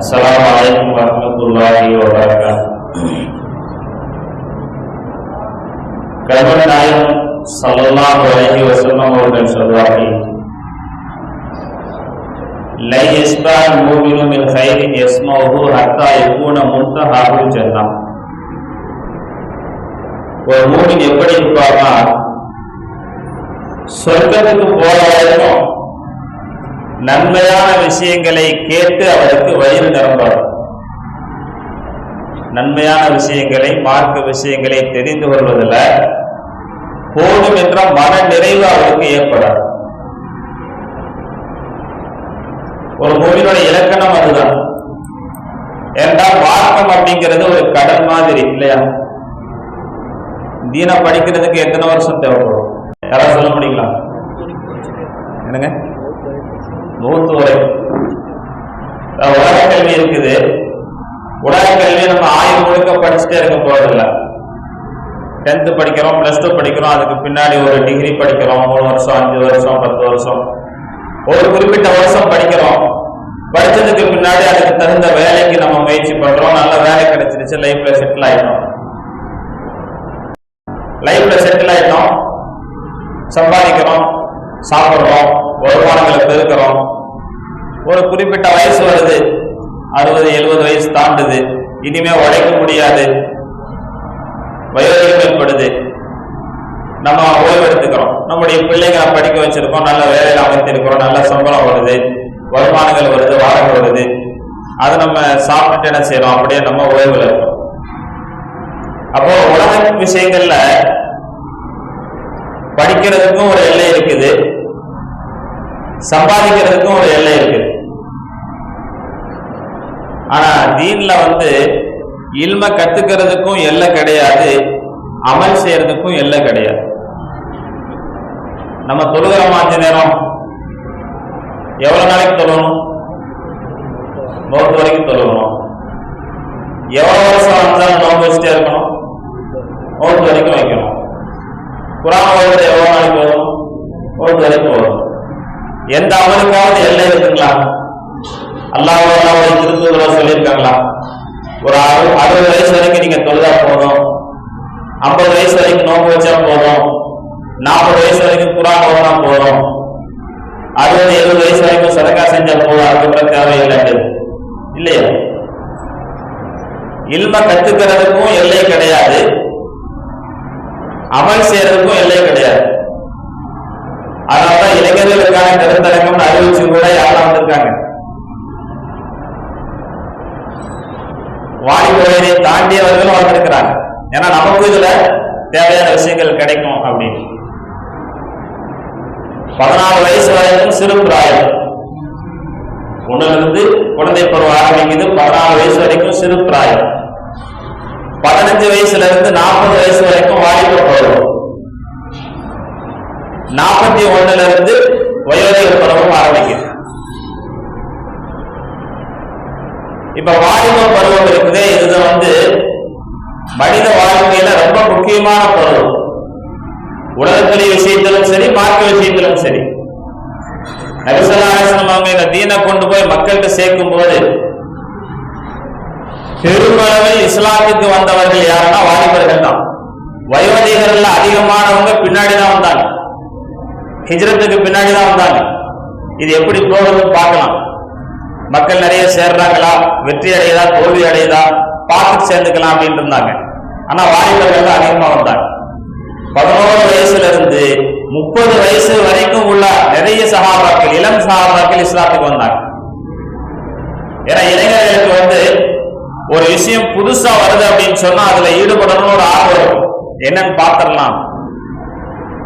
السلام عليكم ورحمة الله وبركاته கர்மன் நாயகம் சல்லல்லாஹு அலைஹி வஸல்லம் அவர்கள் சொல்வார்கள் லை யஸ்பால் மூமினு மின் கைரின் யஸ்மஹு ஹத்தா யகூன முன்தஹாஹுல் ஜன்னah ஒரு மூமின் எப்படி இருப்பார்னா சொர்க்கத்துக்கு போற வரைக்கும் நன்மையான விஷயங்களை கேட்டு அவருக்கு வயிறு நிரம்பார் நன்மையான விஷயங்களை மார்க்க விஷயங்களை தெரிந்து கொள்வதில் போதும் என்ற மன நிறைவு அவருக்கு ஏற்படாது. ஒரு மூவினுடைய இலக்கணம் அதுதான். என்றால் மார்க்கம் அப்படிங்கிறது ஒரு கடல் மாதிரி இல்லையா? தீன படிக்கிறதுக்கு எத்தனை வருஷம் தேவைப்படும்? யாராவது சொல்ல முடியுங்களா? என்னங்க? நூத்து வரை உலக கல்வி இருக்குது. உலக கல்வி நம்ம ஆயுள் முழுக்க படிச்சுட்டே இருக்க போறதில்ல. டென்த்து படிக்கிறோம் பிளஸ் டூ படிக்கிறோம் அதுக்கு பின்னாடி ஒரு டிகிரி படிக்கிறோம் மூணு வருஷம் அஞ்சு வருஷம் பத்து வருஷம். ஒரு குறிப்பிட்ட வருஷம் படிக்கிறோம். படிச்சதுக்கு பின்னாடி அதுக்கு தகுந்த வேலைக்கு நம்ம முயற்சி பண்றோம். நல்ல வேலை கிடைச்சிருச்சு லைஃப்ல செட்டில் ஆயிட்டோம். லைஃப்ல செட்டில் ஆயிட்டோம். சம்பாதிக்கிறோம் சாப்பிடுறோம் வருமானங்களை பெருக்கிறோம். ஒரு குறிப்பிட்ட வயசு வருது. அறுபது எழுபது வயசு தாண்டுது. இனிமே உழைக்க முடியாது. வயோதிகம் ஏற்படுது நம்ம ஓய்வு எடுத்துக்கிறோம். நம்முடைய பிள்ளைகளை படிக்க வச்சிருக்கோம். நல்ல வேலையில அமைத்திருக்கிறோம் நல்ல சம்பளம் வருது வருமானங்கள் வருது. வாடகை வருது அதை நம்ம சாப்பிட்டு என்ன செய்யறோம் அப்படியே நம்ம ஓய்வுல இருக்கோம். அப்போ உலக விஷயங்கள்ல படிக்கிறதுக்கும் ஒரு எல்லை இருக்குது. சம்பாதிக்கிறதுக்கும் ஒரு எல்லை இருக்குது ஆனா தீன்ல வந்து இல்ம கத்துக்கிறதுக்கும் எல்லை கிடையாது அமல் செய்யறதுக்கும் எல்லை கிடையாது. நம்ம தொழுகிறோம் அஞ்சு நேரம்? எவ்வளவு நாளைக்கு தொழணும் நோக்கு வரைக்கும் தொழுகணும். எவ்வளவு வருஷம் இருந்தாலும் நோக்கு வச்சுட்டே இருக்கணும்? நோக்கு வரைக்கும் வைக்கணும். குரான் ஓடுறது எவ்வளவு நாளைக்கு வரும் நோக்கு வரைக்கும் வரும் எந்த அவனுக்காவது எல்லை இருக்குங்களா? அல்லாவோட அல்லாவுடைய சொல்லியிருக்காங்களா? ஒரு அறு- அறுபது வயசு வரைக்கும் நீங்க தொழுதா போதும். ஐம்பது வயசு வரைக்கும் நோக்கு வச்சா போதும். நாற்பது வயசு வரைக்கும் குரான் ஓதுனா போதும். அறுபது எழுபது வயசு வரைக்கும் சதக்கா செஞ்சா போதும். அதுக்கப்புறம் தேவையில்லை இல்லையா? இல்ம கத்துக்கிறதுக்கும் எல்லை கிடையாது. அமல் செய்யறதுக்கும் எல்லை கருத்தரங்கம் கூட யாரெல்லாம் வந்திருக்காங்க? வாலிப வயதை தாண்டியவர்களும் வந்திருக்கிறாங்க. ஏன்னா நமக்கு இதுல தேவையான விஷயங்கள் கிடைக்கும் அப்படின்னு. பதினாலு வயசு வரைக்கும் சிறு பிராயம். ஒண்ணுல இருந்து குழந்தை பருவம் ஆரம்பிக்குது பதினாலு வயசு வரைக்கும் சிறு பிராயம். பதினஞ்சு வயசுல இருந்து நாற்பது வயசு வரைக்கும் வாலிப பருவம். நாற்பத்தி ஒண்ணுல இருந்து வயோதிக பருவம் ஆரம்பிக்குது. இப்ப வாலிப பருவம் இருக்குது இது வந்து மனித வாழ்க்கையில ரொம்ப முக்கியமான பருவம். உலகத்துறை விஷயத்திலும் சரி பார்க்க விஷயத்திலும் சரி. நபிசல்லாசனம் அவங்க இந்த தீனை கொண்டு போய் மக்கள்கிட்ட சேர்க்கும் போது பெருமளவில் இஸ்லாத்துக்கு வந்தவர்கள் யாருன்னா வாலிபர்கள் தான். வயோதிகர்கள் அதிகமானவங்க பின்னாடி தான் வந்தாங்க. ஹிஜ்ரத்துக்கு பின்னாடி தான் வந்தாங்க. இது எப்படி போகிறதுன்னு பார்க்கலாம். மக்கள் நிறைய சேர்றாங்களா? வெற்றி அடையுதா? தோல்வி அடையுதா? பார்த்து சேர்ந்துக்கலாம் அப்படின்னு இருந்தாங்க. ஆனா வாலிபர்கள் தான் அதிகமா வந்தாங்க. பதினோரு வயசுல இருந்து முப்பது வயசு வரைக்கும் உள்ள நிறைய சகாபாக்கள் இளம் சகாபாக்கள் இஸ்லாத்துக்கு வந்தாங்க. ஏன்னா இளைஞர்களுக்கு வந்து ஒரு விஷயம் புதுசா வருது அப்படின்னு சொன்னா அதுல ஈடுபடணும்னு ஒரு ஆர்வம். என்னன்னு பாத்திரலாம்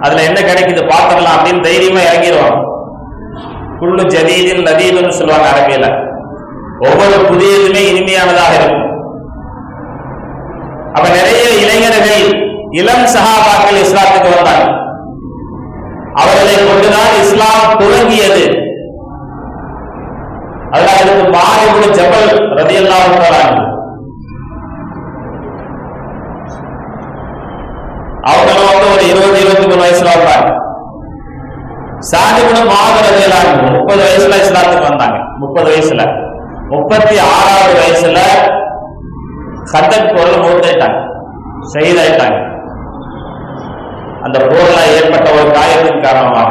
அதுல என்ன கிடைக்குது பாத்திரலாம் அப்படின்னு தைரியமா இறங்கிடுவாங்க. குள்ளு ஜதீதில் நதீதுன்னு சொல்லுவாங்க அரபியில. ஒவ்வொரு புதியதுமே இனிமையானதாக இருக்கும். அப்ப நிறைய இளைஞர்கள் இளம் சகாபாக்கள் இஸ்லாத்துக்கு வந்தாங்க. அவர்களை கொண்டுதான் இஸ்லாம் துவங்கியது. அதனால இதுக்கு மாறிவிட ஜபல் ரதி அல்லாஹ் அவங்களும் இருபது இருபத்தி மூணு வயசுல வந்தாங்க. சாதிபுட மாதரதியெல்லாம் முப்பது வயசுல இஸ்லாத்துக்கு வந்தாங்க. முப்பது வயசுல. முப்பத்தி ஆறாவது வயசுல ஹத்தக் போரில் மூத்தாயிட்டாங்க செய்தாயிட்டாங்க அந்த போர்ல ஏற்பட்ட ஒரு காயத்தின் காரணமாக.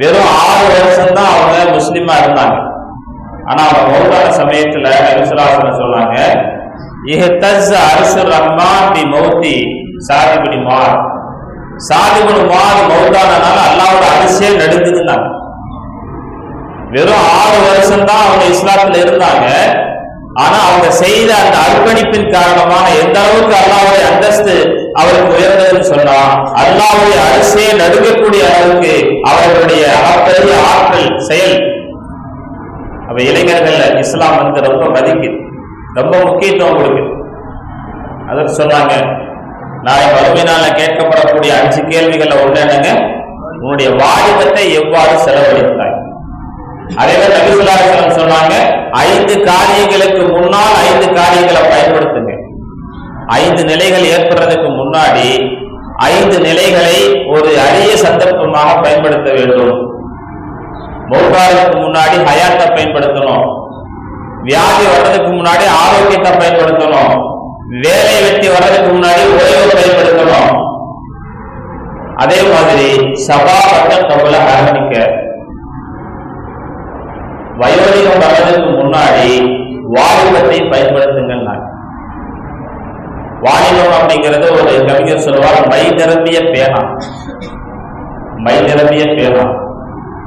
வெறும் ஆறு வருஷம் தான் அவங்க முஸ்லீமா இருந்தாங்க. ஆனா அவங்க மௌத்தான சமயத்துல நபிசுல்லாசன் சொன்னாங்க இஹ்தஸ் அரசு ரஹ்மான் பி மௌத்தி சாதிபடி மார் சாதிபடி மார் மௌத்தானனால அல்லாவோட அரிசியே நடுங்குதுன்னாங்க வெறும் ஆறு வருஷம் தான் அவங்க இஸ்லாத்துல இருந்தாங்க. ஆனா அவங்க செய்த அந்த அர்ப்பணிப்பின் காரணமாக எந்த அளவுக்கு அல்லாவுடைய அந்தஸ்து அவருக்கு உயர்ந்ததுன்னு சொன்னா அல்லாவுடைய அரிசியை நடுங்கக்கூடிய அளவுக்கு அவர்களுடைய அளப்பரிய ஆற்றல் செயல். அப்ப இளைஞர்கள் இஸ்லாம் வந்து ரொம்ப மதிக்குது ரொம்ப முக்கியத்துவம் கொடுக்குது அதற்கு சொன்னாங்க நாளை வறுமையினால கேட்கப்படக்கூடிய அஞ்சு கேள்விகள்ல ஒண்ணு என்னங்க? உன்னுடைய வாலிபத்தை எவ்வாறு செலவழித்தாய்? அதே நபிசுல்லாசலம் சொன்னாங்க ஐந்து காரியங்களுக்கு முன்னால் ஐந்து காரியங்களை பயன்படுத்துங்க. ஐந்து நிலைகள் ஏற்படுறதுக்கு முன்னாடி ஐந்து நிலைகளை ஒரு அரிய சந்தர்ப்பமாக பயன்படுத்த வேண்டும். மௌகாரத்துக்கு முன்னாடி ஹயாத்தை பயன்படுத்தணும். வியாதி வர்றதுக்கு முன்னாடி ஆரோக்கியத்தை பயன்படுத்தணும். வேலை வெட்டி வர்றதுக்கு முன்னாடி ஓய்வை பயன்படுத்தணும் அதே மாதிரி சபா பட்ட கவலை ஆரம்பிக்க. வயோதிகம் வர்றதுக்கு முன்னாடி வாலிபத்தை பயன்படுத்துங்கள் வாலிபம் அப்படிங்கிறது ஒரு கவிஞர் சொல்வார் மை நிரம்பிய பேனா. மை நிரம்பிய பேனா.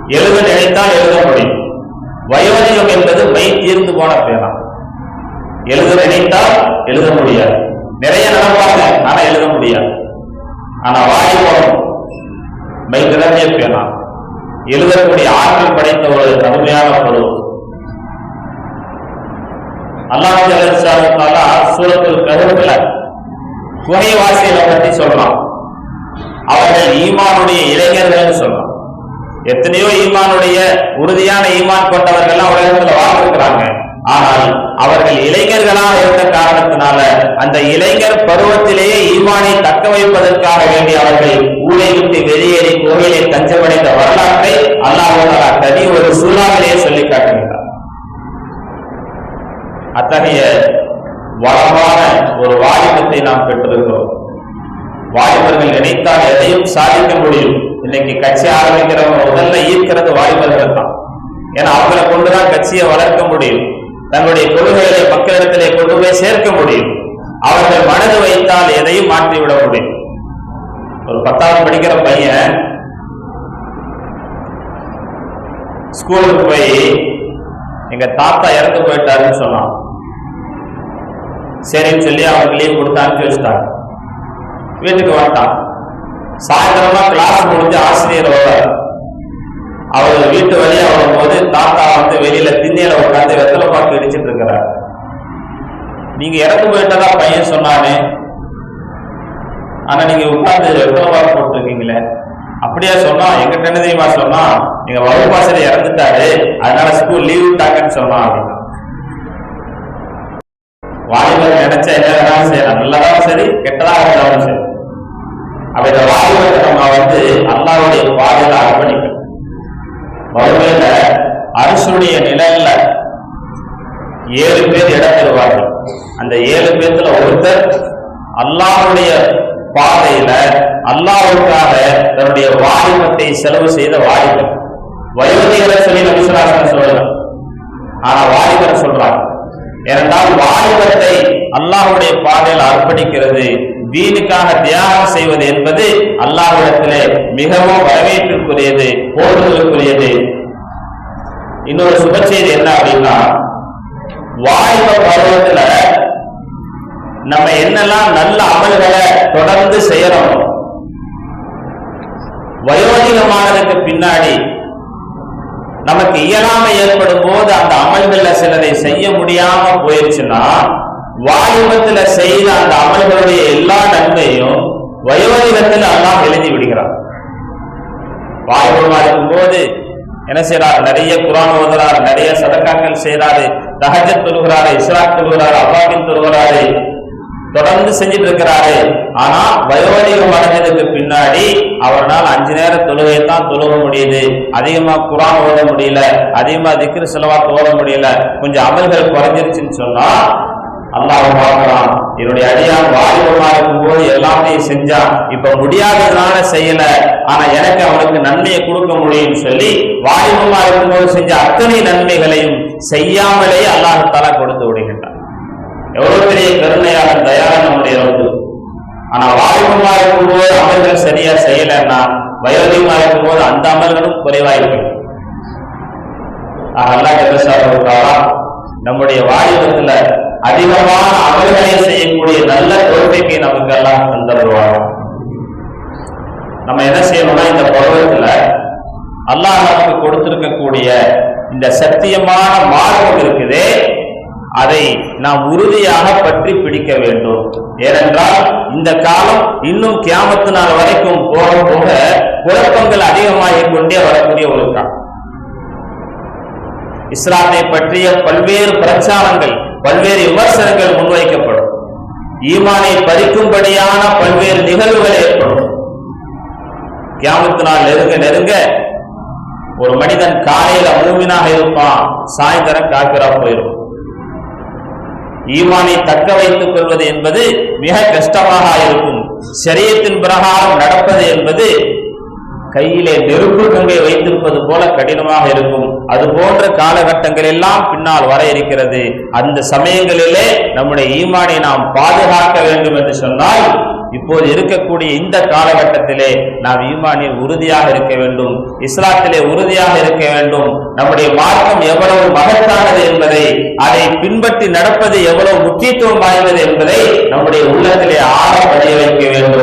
எழுத நினைத்தால் எழுத முடியும். வயோதிகம் என்பது மை தீர்ந்து போன பேனா. எழுத நினைத்தால் எழுத முடியாது. நிறைய நினைப்பாங்க ஆனா எழுத முடியாது. ஆனா வாலிபம் மை நிரம்பிய பேனா. எழுதக்கூடிய ஆற்றல் படைத்த ஒரு கடுமையான பொருள் அல்லாஹ் ஜலசாலத்தால சூரத்தில் கருத்துல குறைவாசிகளை பற்றி சொல்லலாம் அவர்கள் ஈமானுடைய இளைஞர்கள் சொல்லலாம் எத்தனையோ ஈமானுடைய உறுதியான ஈமான் கொண்டவர்கள் உலகத்துல வாழ்ந்திருக்கிறாங்க. ஆனால் அவர்கள் இளைஞர்களாக இருந்த காரணத்தினால அந்த இளைஞர் பருவத்திலேயே ஈமானை தக்க வைப்பதற்காக வேண்டி அவர்கள் ஊரை விட்டு வெளியேறி கோவிலை தஞ்சமடைந்த வரலாற்றை அல்லாஹாலா தனி ஒரு சூழலிலேயே சொல்லி காட்டுகின்றார் அத்தகைய வளமான ஒரு வாலிபத்தை நாம் பெற்றிருக்கிறோம். வாலிபர்கள் நினைத்தால் எதையும் சாதிக்க முடியும். இன்னைக்கு கட்சி ஆரம்பிக்கிறவங்க முதல்ல ஈர்க்கிறது வாலிபர்கள் தான். ஏன்னா அவங்களை கொண்டுதான் கட்சியை வளர்க்க முடியும். தன்னுடைய கொள்கைகளை மக்களிடத்திலே கொண்டு போய் சேர்க்க முடியும். அவர்கள் மனது வைத்தால் எதையும் மாற்றிவிட முடியும். ஒரு பத்தாவது படிக்கிற பையன் ஸ்கூலுக்கு போய் எங்க தாத்தா இறந்து போயிட்டாருன்னு சொன்னான். சரின்னு சொல்லி அவனுக்கு லீவ் கொடுத்து அனுப்பி வச்சுட்டாங்க. வீட்டுக்கு வந்துட்டான் சாயந்தரமா கிளாஸ் முடிஞ்சு ஆசிரியர் வருவார் அவர் வீட்டு வழியா வரும்போது தாத்தா வந்து வெளியில திண்ணையில உட்காந்து வெத்தலை பாக்கு இடிச்சிட்டு இருக்கிறார். நீங்க இறந்து போயிட்டதா பையன் சொன்னானே. ஆனா நீங்க உட்கார்ந்து வெத்தலை பாக்கு போட்டுருக்கீங்களே. அப்படியா சொன்னா எங்கிட்ட என்ன தெரியுமா சொன்னா எங்க வகுப்பாசிரியர் இறந்துட்டாரு அதனால ஸ்கூல் லீவ் விட்டாங்கன்னு சொன்னான் அப்படின்னா. வாலிபர் நினைச்சா என்ன வேணாலும் செய்யலாம். நல்லதாலும் சரி கெட்டதாக இருந்தாலும் சரி. அப்ப இந்த வாலிபத்தை நம்ம வந்து அல்லாவுடைய பாதையில அர்ப்பணிக்கணும். மறுமையில அரசுடைய நிழல்ல ஏழு பேர் இடம் பெறுவார்கள். அந்த ஏழு பேர்த்துல ஒருத்தர் அல்லாவுடைய பாதையில அல்லாவுக்காக தன்னுடைய வாலிபத்தை செலவு செய்த வாலிபர் வயோதிகளை சொல்லி நபிசுராசன் சொல்லல ஆனா வாலிபர் சொல்றாங்க ஏனென்றால் வாலிபத்தை அல்லாஹ்வுடைய பாதையில் அர்ப்பணிக்கிறது தீனுக்காக தியாகம் செய்வது என்பது அல்லாஹிடத்திலே மிகவும் வரவேற்பிற்குரியது போடுதலுக்குரியது இன்னொரு சுப செய்தி என்ன அப்படின்னா வாலிப பருவத்துல நம்ம என்னெல்லாம் நல்ல அமல்களை தொடர்ந்து செய்யறோம் வயோதிகமானதுக்கு பின்னாடி நமக்கு இயலாமை ஏற்படும் போது அந்த அமல்கள்ல சிலரை செய்ய முடியாம போயிருச்சுன்னா வாலிபத்துல செய்த அந்த அமல்களுடைய எல்லா நன்மையும் வயோதிகத்தில் அல்லாஹ் எழுதி விடுகிறார் வாலிபமா இருக்கும் போது என்ன செய்யறாரு நிறைய குரான் ஓதுறாரு நிறைய சதக்காக்கள் செய்யறாரு தகஜத் தொழுகிறாரு இஸ்ராக் தொழுகிறாரு அவ்வாபின் தொழுகிறாரு தொடர்ந்து செஞ்சுட்டு இருக்கிறாரு. ஆனா வயோதிகம் அடைஞ்சதுக்கு பின்னாடி அவரால் அஞ்சு நேர தொழுகை தான் தொழுக முடியுது. அதிகமா குரான் ஓத முடியல அதிகமா திக்ரு செலவா ஓத முடியல. கொஞ்சம் அமல்கள் குறைஞ்சிருச்சுன்னு சொன்னா அல்லாஹ் பார்க்கலாம் என்னுடைய அடியான் வாலிபமா இருக்கும்போது எல்லாத்தையும் செஞ்சான் இப்ப முடியாததுனால செய்யல. ஆனா எனக்கு அவனுக்கு நன்மையை கொடுக்க முடியும்னு சொல்லி வாலிபமா இருக்கும்போது செஞ்ச அத்தனை நன்மைகளையும் செய்யாமலேயே அல்லாஹால கொடுத்து விடுகின்றான். எவ்வளவு பெரிய கருணையாளன் தயாரன் நம்முடைய வந்து ஆனா வாலிபமா இருக்கும்போது அமல்கள் சரியா செய்யலைன்னா வயோதிகமா இருக்கும்போது அந்த அமல்களும் குறைவாயிருக்கும் அல்லாஹ் ஜல்லஷானுக்காக நம்முடைய வாலிபத்துல அதிகமான அமல்களை செய்யக்கூடிய நல்ல தோல்விக்கு நமக்கு எல்லாம் தந்தருவாங்க. நம்ம என்ன செய்யணும்னா இந்த பருவத்துல அல்லாஹ் நமக்கு கொடுத்திருக்கக்கூடிய இந்த சத்தியமான மார்க்கம் இருக்குதே அதை நாம் உறுதியாக பற்றி பிடிக்க வேண்டும். ஏனென்றால் இந்த காலம் இன்னும் கியாமத்து நாள் வரைக்கும் போக போக குழப்பங்கள் அதிகமாகிக் கொண்டே வரக்கூடிய ஒரு காலம். இஸ்லாத்தை பற்றிய பல்வேறு பிரச்சாரங்கள் பல்வேறு விமர்சனங்கள் முன்வைக்கப்படும். ஈமானை பறிக்கும்படியான பல்வேறு நிகழ்வுகள் ஏற்படும். கியாமத்து நாள் நெருங்க நெருங்க ஒரு மனிதன் காலையில மூமினாக இருப்பான் சாயந்தரம் காக்கிறா போயிடும் ஈமானை தக்க வைத்துக் கொள்வது என்பது மிக கஷ்டமாக இருக்கும். சரியத்தின் பிரகாரம் நடப்பது என்பது கையிலே நெருப்பு கங்கை வைத்திருப்பது போல கடினமாக இருக்கும். அது போன்ற காலகட்டங்கள் எல்லாம் பின்னால் வர இருக்கிறது. அந்த சமயங்களிலே நம்முடைய ஈமானை நாம் பாதுகாக்க வேண்டும் என்று சொன்னால் இப்போது இருக்கக்கூடிய இந்த காலகட்டத்திலே நாம் ஈமானில் உறுதியாக இருக்க வேண்டும். இஸ்லாத்திலே உறுதியாக இருக்க வேண்டும். நம்முடைய மார்க்கம் எவ்வளவு மகத்தானது என்பதை அதை பின்பற்றி நடப்பது எவ்வளவு முக்கியத்துவம் வாய்ந்தது என்பதை நம்முடைய உள்ளத்திலே ஆழ பதிய வைக்க வேண்டும்.